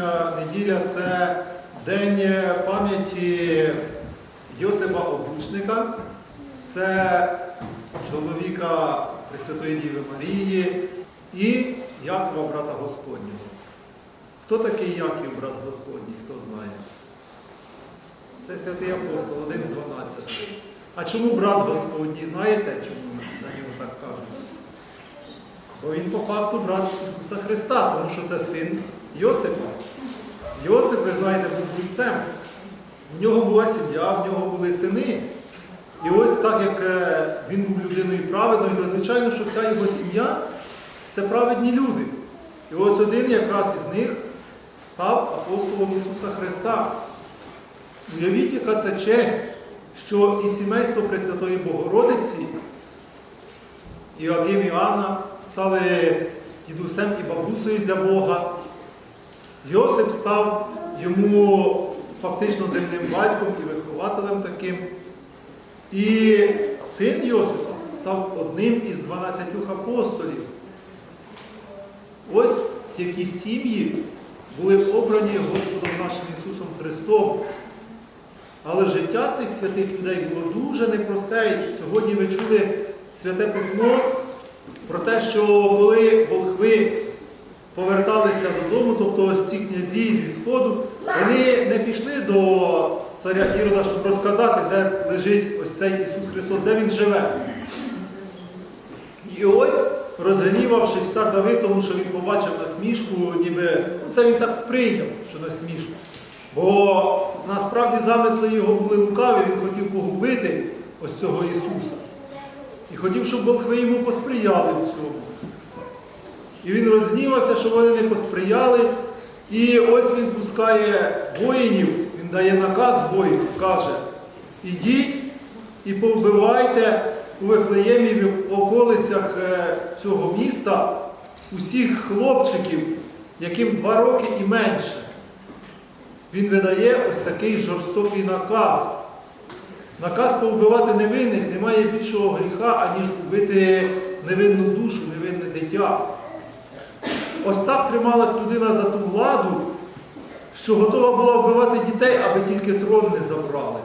сьогоднішня неділя це день пам'яті Йосипа Обручника. Це чоловіка Пресвятої Діви Марії і Якова брата Господнього. Хто такий Яків, брат Господній, хто знає? Це святий апостол, один з 12. А чому брат Господній? Знаєте, чому на нього так кажуть? Бо він по факту брат Ісуса Христа, тому що це син Йосипа. Йосип, ви знаєте, був вівцем. В нього була сім'я, в нього були сини. І ось так як е, він був людиною праведною, то звичайно, що вся його сім'я це праведні люди. І ось один якраз із них став апостолом Ісуса Христа. Уявіть, яка це честь, що і сімейство Пресвятої Богородиці, Іоаким і Анна стали дідусем і бабусею для Бога. Йосип став йому фактично земним батьком і вихователем таким. І син Йосипа став одним із 12 апостолів. Ось які сім'ї були обрані Господом нашим Ісусом Христом. Але життя цих святих людей було дуже непросте. І Сьогодні ви чули святе письмо про те, що коли волхви поверталися додому, тобто ось ці князі зі Сходу, вони не пішли до царя Ірода, щоб розказати, де лежить ось цей Ісус Христос, де Він живе. І ось, розгнівавшись цар Давид, тому що він побачив насмішку, ніби ну, це він так сприйняв, що насмішку. Бо насправді замисли його були лукаві, він хотів погубити ось цього Ісуса. І хотів, щоб волхви йому посприяли в цьому. І він розгнівався, що вони не посприяли. І ось він пускає воїнів, він дає наказ воїнів, каже, ідіть і повбивайте у Вифлеємі в околицях е, цього міста усіх хлопчиків, яким два роки і менше. Він видає ось такий жорстокий наказ. Наказ повбивати невинних немає більшого гріха, аніж убити невинну душу, невинне дитя. Ось так трималась людина за ту владу, що готова була вбивати дітей, аби тільки трон не забрали.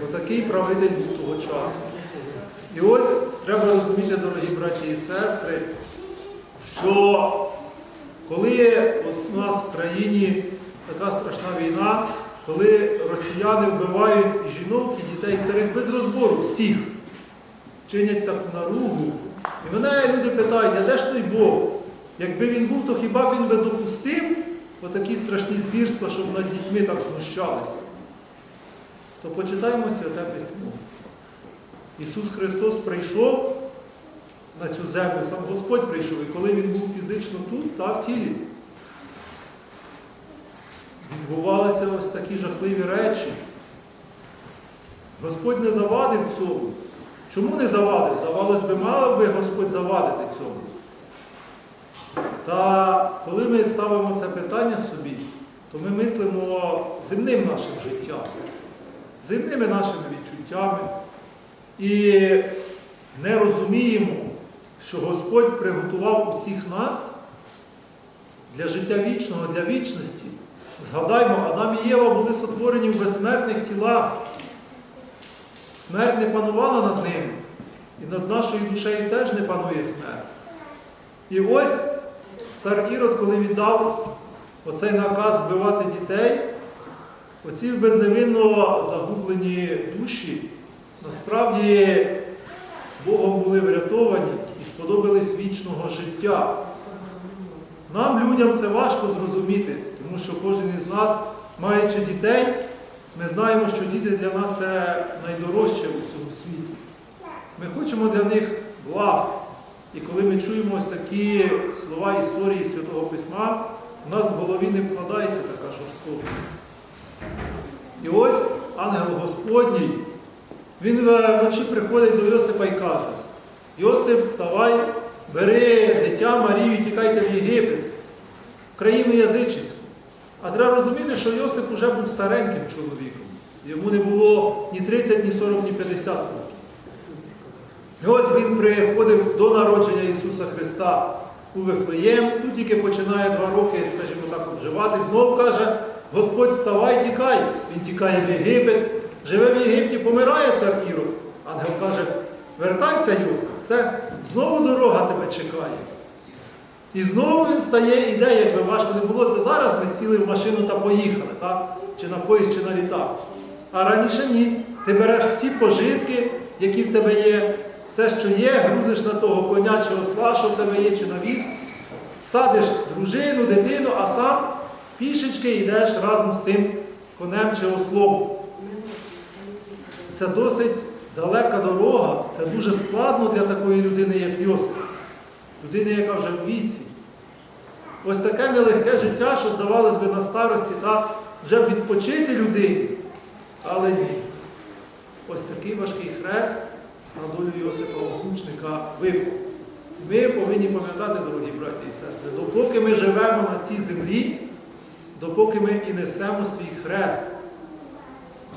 Бо такий правитель був того часу. І ось треба розуміти, дорогі браті і сестри, що коли от у нас в країні така страшна війна, коли росіяни вбивають і жінок, і дітей, і старих без розбору всіх, чинять таку наругу. І мене люди питають, а де ж той Бог? Якби він був, то хіба б він би допустив отакі страшні звірства, щоб над дітьми так знущалися? То почитаємо святе письмо. Ісус Христос прийшов на цю землю, сам Господь прийшов, і коли Він був фізично тут, та в тілі, відбувалися ось такі жахливі речі. Господь не завадив цьому. Чому не завадив? Здавалось би, мав би Господь завадити цьому. Та коли ми ставимо це питання собі, то ми мислимо земним нашим життям, земними нашими відчуттями і не розуміємо, що Господь приготував усіх нас для життя вічного, для вічності. Згадаймо, Адам і Єва були сотворені в безсмертних тілах. Смерть не панувала над ними. І над нашою душею теж не панує смерть. І ось цар Ірод, коли віддав оцей наказ вбивати дітей, оці безневинно загублені душі, насправді Богом були врятовані і сподобались вічного життя. Нам, людям, це важко зрозуміти, тому що кожен із нас, маючи дітей, ми знаємо, що діти для нас це найдорожче у цьому світі. Ми хочемо для них благ. І коли ми чуємо ось такі слова історії Святого Письма, у нас в голові не вкладається така жорстокість. І ось ангел Господній, він е, вночі приходить до Йосипа і каже, Йосип, вставай, бери дитя Марію і тікайте в Єгипет, в країну язичівську. Треба розуміти, що Йосип вже був стареньким чоловіком. Йому не було ні 30, ні 40, ні 50 років. І ось він приходив до народження Ісуса Христа у Вифлеєм, тут тільки починає два роки, скажімо так, обживати, знов каже, Господь вставай, тікай. Він тікає в Єгипет, живе в Єгипті, помирає цар Ірод. Ангел каже, вертайся, Йосип, все, знову дорога тебе чекає. І знову стає, іде, якби важко не було, це зараз ми сіли в машину та поїхали, так? чи на поїзд, чи на літак. А раніше ні. Ти береш всі пожитки, які в тебе є, все, що є, грузиш на того коня чи осла, що в тебе є, чи на віз, садиш дружину, дитину, а сам пішечки йдеш разом з тим конем чи ослом. Це досить далека дорога, це дуже складно для такої людини, як Йосип. Людини, яка вже в віці. Ось таке нелегке життя, що здавалось би на старості, та вже відпочити людині. Але ні. Ось такий важкий хрест на долю Йосипа Огучника випав. Ми повинні пам'ятати, дорогі браті і сестри, допоки ми живемо на цій землі, допоки ми і несемо свій хрест.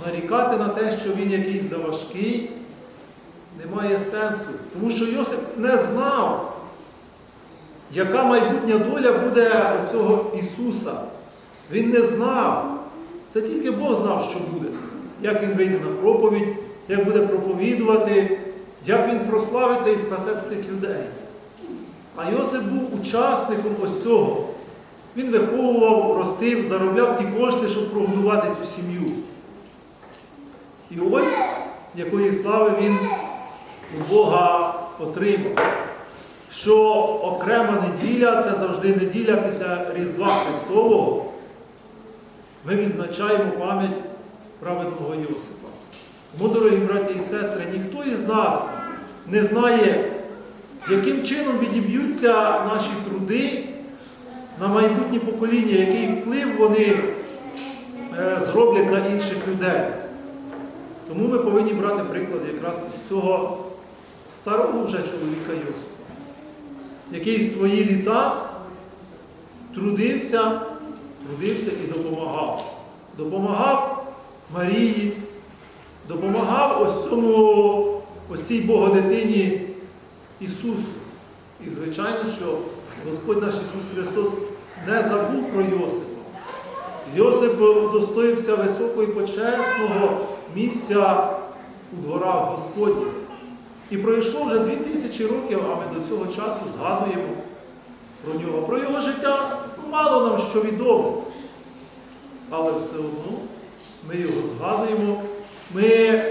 Нарікати на те, що він якийсь заважкий, немає сенсу. Тому що Йосип не знав, яка майбутня доля буде оцього Ісуса. Він не знав. Це тільки Бог знав, що буде. Як він вийде на проповідь, як буде проповідувати, як він прославиться і спасе всіх людей. А Йосип був учасником ось цього. Він виховував, ростив, заробляв ті кошти, щоб прогодувати цю сім'ю. І ось якої слави він у Бога отримав. Що окрема неділя це завжди неділя після Різдва Христового. Ми відзначаємо пам'ять праведного Йосипа. Тому, дорогі браті і сестри, ніхто із нас не знає, яким чином відіб'ються наші труди на майбутнє покоління, який вплив вони е, зроблять на інших людей. Тому ми повинні брати приклад якраз із цього старого вже чоловіка Йосипа, який свої літа трудився, трудився і допомагав. Допомагав Марії, допомагав ось цьому, ось цій Богодитині Ісусу. І звичайно, що Господь наш Ісус Христос не забув про Йосипа. Йосип удостоївся високого і почесного місця у дворах Господніх. І пройшло вже дві тисячі років, а ми до цього часу згадуємо про нього. Про його життя мало нам що відомо. Але все одно ми його згадуємо, ми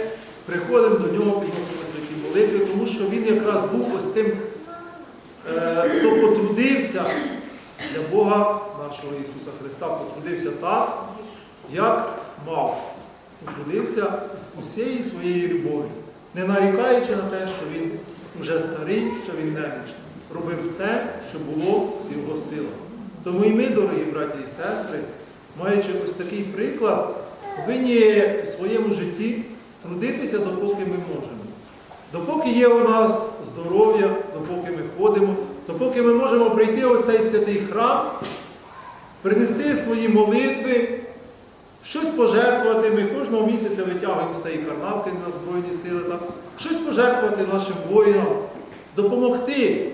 приходимо до нього, підносимо святі молитви, тому що він якраз був ось цим, е, хто потрудився для Бога нашого Ісуса Христа, потрудився так, як мав. Потрудився з усієї своєї любові, не нарікаючи на те, що він вже старий, що він немічний. Робив все, що було в його силах. Тому і ми, дорогі браті і сестри, маючи ось такий приклад, повинні в своєму житті трудитися, допоки ми можемо. Допоки є у нас здоров'я, допоки ми ходимо, допоки ми можемо прийти в цей святий храм, принести свої молитви, щось пожертвувати. Ми кожного місяця витягуємо з цієї карнавки на Збройні сили, так? щось пожертвувати нашим воїнам, допомогти,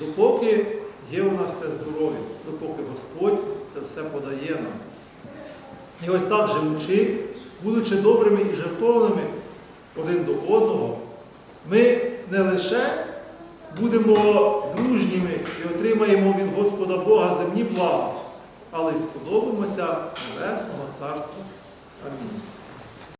допоки є у нас те здоров'я, допоки Господь це все подає нам. І ось так живучи, будучи добрими і жертовними один до одного, ми не лише будемо дружніми і отримаємо від Господа Бога земні блага, але й сподобаємося Небесного Царства. Амінь.